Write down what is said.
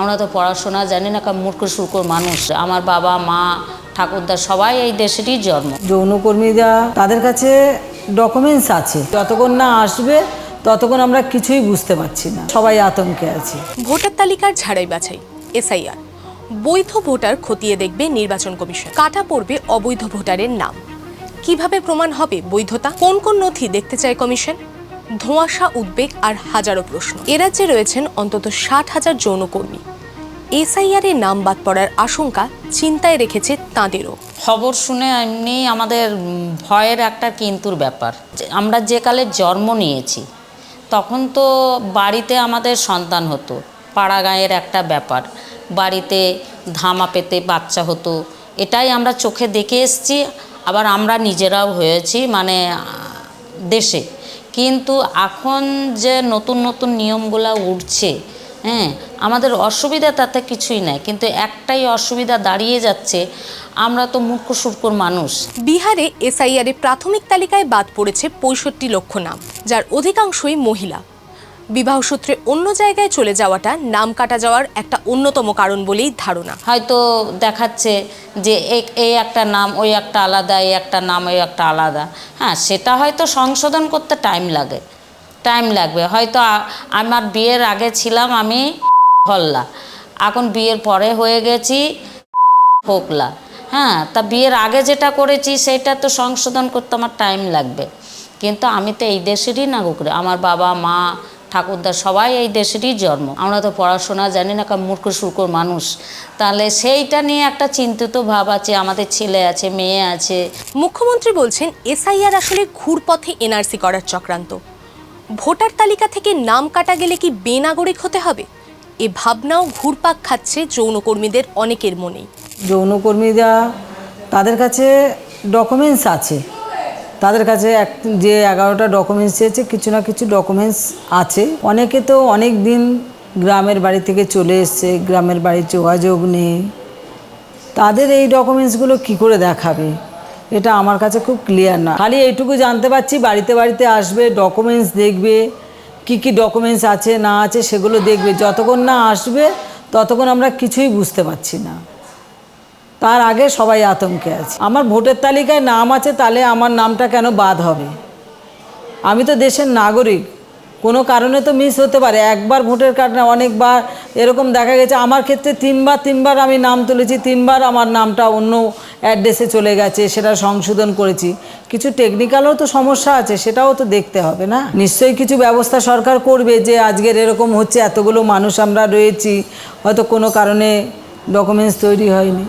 আমরা তো পড়াশোনা জানি না কারণ মূর্খ সুর্খর মানুষ। আমার বাবা মা ঠাকুরদা সবাই এই দেশেরই জন্ম। যৌনকর্মীরা তাদের কাছে ডকুমেন্টস আছে। যতক্ষণ না আসবে ততক্ষণ আমরা কিছুই বুঝতে পারছি না। সবাই আতঙ্কে আছি। ভোটার তালিকার ঝাড়াই বাছাই এসআইআর। বৈধ ভোটার খতিয়ে দেখবে নির্বাচন কমিশন। কাটা পড়বে অবৈধ ভোটারের নাম। কীভাবে প্রমাণ হবে বৈধতা? কোন কোন নথি দেখতে চায় কমিশন? ধোঁয়াশা, উদ্বেগ আর হাজারো প্রশ্ন। এ রাজ্যে রয়েছেন অন্তত ষাট হাজার যৌনকর্মী। এসআইআর এর নাম বাদ পড়ার আশঙ্কা চিন্তায় রেখেছে তাঁদেরও। খবর শুনে এমনি আমাদের ভয়ের একটা কিন্তুর ব্যাপার। আমরা যে কালে জন্ম নিয়েছি, তখন তো বাড়িতে আমাদের সন্তান হতো পাড়া গাঁয়ের একটা ব্যাপার। বাড়িতে ধামা পেতে বাচ্চা হতো, এটাই আমরা চোখে দেখে এসেছি। আবার আমরা নিজেরাও হয়েছি মানে দেশে। কিন্তু এখন যে নতুন নতুন নিয়মগুলো উঠছে হ্যাঁ আমাদের অসুবিধা তাতে কিছুই নাই। কিন্তু একটাই অসুবিধা দাঁড়িয়ে যাচ্ছে, আমরা তো মূর্খ সুরকুর মানুষ। বিহারে এসআইআর এর প্রাথমিক তালিকায় বাদ পড়েছে পঁয়ষট্টি লক্ষ নাম, যার অধিকাংশই মহিলা। বিবাহসূত্রে অন্য জায়গায় চলে যাওয়াটা নাম কাটা যাওয়ার একটা অন্যতম কারণ বলেই ধারণা। হয়তো দেখাচ্ছে যে এই একটা নাম, ওই একটা আলাদা এই একটা নাম, ওই একটা আলাদা। হ্যাঁ সেটা হয়তো সংশোধন করতে টাইম লাগে। টাইম লাগবে। হয়তো আমার বিয়ের আগে ছিলাম আমি হল্লা। এখন বিয়ের পরে হয়ে গেছি হোকলা। হ্যাঁ তা বিয়ের আগে যেটা করেছি সেটা তো সংশোধন করতে আমার টাইম লাগবে। কিন্তু আমি তো এই দেশেরই নাগরিক আমার বাবা, মা ঠাকুরদা সবাই এই দেশেরই জন্ম। আমরা তো পড়াশোনা জানি না কারণ মূর্খ সুর্খর মানুষ। তাহলে সেইটা নিয়ে একটা চিন্তিত ভাব আছে আমাদের ছেলে আছে মেয়ে আছে। মুখ্যমন্ত্রী বলছেন এসআইআর আসলে ঘুরপথে এনআরসি করার চক্রান্ত। ভোটার তালিকা থেকে নাম কাটা গেলে কি বেনাগরিক হতে হবে? এ ভাবনাও ঘুরপাক খাচ্ছে যৌনকর্মীদের অনেকের মনেই। যৌনকর্মীরা তাদের কাছে ডকুমেন্টস আছে। তাদের কাছে এক যে এগারোটা ডকুমেন্টস চেয়েছে, কিছু না কিছু ডকুমেন্টস আছে। অনেকে তো অনেক দিন গ্রামের বাড়ি থেকে চলে এসছে, গ্রামের বাড়ির যোগাযোগ নেই। তাদের এই ডকুমেন্টসগুলো কি করে দেখাবে? এটা আমার কাছে খুব ক্লিয়ার না। খালি এইটুকু জানতে পারছি, বাড়িতে বাড়িতে আসবে ডকুমেন্টস দেখবে, কি কি ডকুমেন্টস আছে, না আছে, সেগুলো দেখবে। যতক্ষণ না আসবে, ততক্ষণ আমরা কিছুই বুঝতে পারছি না। তার আগে সবাই আতঙ্কে আছে। আমার ভোটের তালিকায় নাম আছে, তাহলে আমার নামটা কেন বাদ হবে? আমি তো দেশের নাগরিক। কোনো কারণে তো মিস হতে পারে। একবার ভোটের কার্ড না, অনেকবার এরকম দেখা গেছে। আমার ক্ষেত্রে তিনবার তিনবার আমি নাম তুলেছি, তিনবার আমার নামটা অন্য অ্যাড্রেসে চলে গেছে, সেটা সংশোধন করেছি। কিছু টেকনিক্যালও তো সমস্যা আছে, সেটাও তো দেখতে হবে না? নিশ্চয়ই কিছু ব্যবস্থা সরকার করবে যে আজকের এরকম হচ্ছে, এতগুলো মানুষ আমরা রয়েছি, হয়তো কোনো কারণে ডকুমেন্টস তৈরি হয়নি।